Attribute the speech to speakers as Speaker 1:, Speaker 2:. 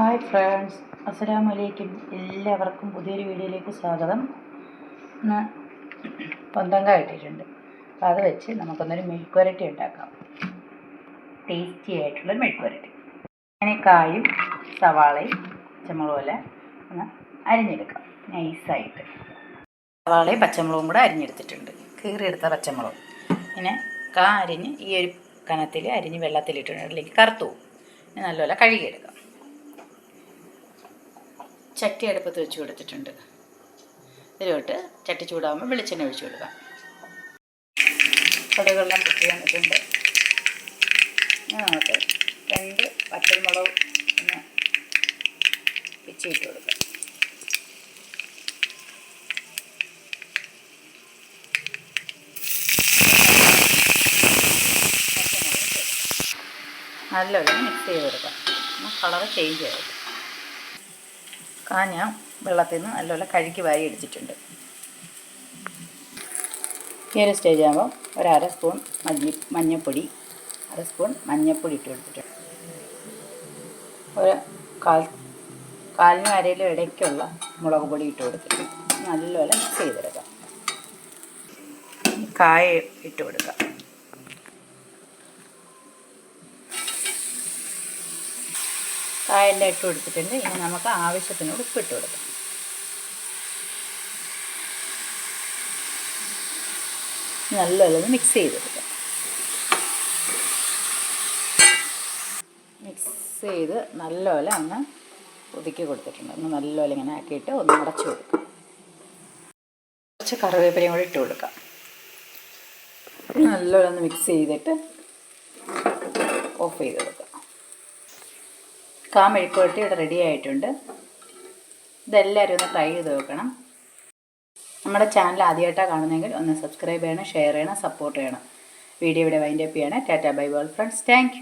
Speaker 1: Hi friends അസ്സലാമു വലൈക്കും എല്ലാവർക്കും പുതിയൊരു വീഡിയോയിലേക്ക് സ്വാഗതം. ഇന്ന് പൊന്തങ്ക കിട്ടിയിട്ടുണ്ട്. അപ്പോൾ അത് വെച്ച് നമുക്കൊന്നൊരു മെഴുക്ക് വരട്ടി ഉണ്ടാക്കാം. ടേസ്റ്റി ആയിട്ടുള്ള മെഴുക്ക് വരട്ടി. അങ്ങനെ കായും സവാളയും പച്ചമുളകും പോലെ ഒന്ന് അരിഞ്ഞെടുക്കാം. നൈസായിട്ട്. സവാളയും പച്ചമുളകും കൂടെ അരിഞ്ഞെടുത്തിട്ടുണ്ട്. കീറിയെടുത്ത പച്ചമുളക്. പിന്നെ കാ അരിഞ്ഞ് ഈ ഒരു കനത്തിൽ അരിഞ്ഞ് വെള്ളത്തിലിട്ടുണ്ടെങ്കിൽ കറുത്തു പോകും. നല്ലപോലെ കഴുകിയെടുക്കാം. ചട്ടി അടുപ്പത്ത് വെച്ച് കൊടുത്തിട്ടുണ്ട്. ഇതിലോട്ട് ചട്ടി ചൂടാകുമ്പോൾ വെളിച്ചെണ്ണ ഒഴിച്ചു കൊടുക്കാം. കടുകെല്ലാം പൊട്ടി വന്നിട്ടുണ്ട്. നമുക്ക് രണ്ട് പച്ചമുളക് ഒന്ന് പിച്ചിട്ട് കൊടുക്കാം. മിക്സ് ഇട്ട് കൊടുക്കാം. കളർ മിക്സ് ചെയ്ത് കളറ് ഞാൻ വെള്ളത്തിൽ നിന്ന് നല്ലപോലെ കഴുകി വാരി എടുത്തിട്ടുണ്ട്. ഈ ഒരു സ്റ്റേജ് ആകുമ്പോൾ ഒരു അര സ്പൂൺ മല്ലി മഞ്ഞൾപ്പൊടി അര സ്പൂൺ മഞ്ഞൾപ്പൊടി ഇട്ട് കൊടുത്തിട്ടുണ്ട്. ഒരു കാൽ കാലിന് അരയിലും ഇടയ്ക്കുള്ള മുളക് പൊടി ഇട്ട് കൊടുത്തിട്ടുണ്ട്. നല്ലപോലെ ചെയ്തെടുക്കാം. കായ ഇട്ട് കൊടുക്കാം. കായെല്ലാം ഇട്ട് കൊടുത്തിട്ടുണ്ട്. ഇനി നമുക്ക് ആവശ്യത്തിന് ഉപ്പിട്ട് കൊടുക്കാം. നല്ലതൊന്ന് മിക്സ് ചെയ്ത് കൊടുക്കാം മിക്സ് ചെയ്ത് നല്ലപോലെ ഒന്ന് ഒതുക്കി കൊടുത്തിട്ടുണ്ട്. ഒന്ന് നല്ലപോലെ ഇങ്ങനെ ആക്കിയിട്ട് ഒന്ന് അടച്ചു കൊടുക്കാം. കുറച്ച് കറിവേപ്പിലയും കൂടി ഇട്ട് കൊടുക്കാം. നല്ലപോലെ ഒന്ന് മിക്സ് ചെയ്തിട്ട് ഓഫ് ചെയ്ത് കൊടുക്കാം കാ മെഴുക്കുവരട്ടി ഇവിടെ റെഡി ആയിട്ടുണ്ട്. ഇതെല്ലാവരും ഒന്ന് ട്രൈ ചെയ്ത് നോക്കണം. നമ്മുടെ ചാനൽ ആദ്യമായിട്ടാണ് കാണുന്നതെങ്കിൽ ഒന്ന് സബ്സ്ക്രൈബ് ചെയ്യണം ഷെയർ ചെയ്യണം സപ്പോർട്ട് ചെയ്യണം. വീഡിയോ ഇവിടെ വൈൻഡപ്പ് ചെയ്യണം. Tata bye ball friends thank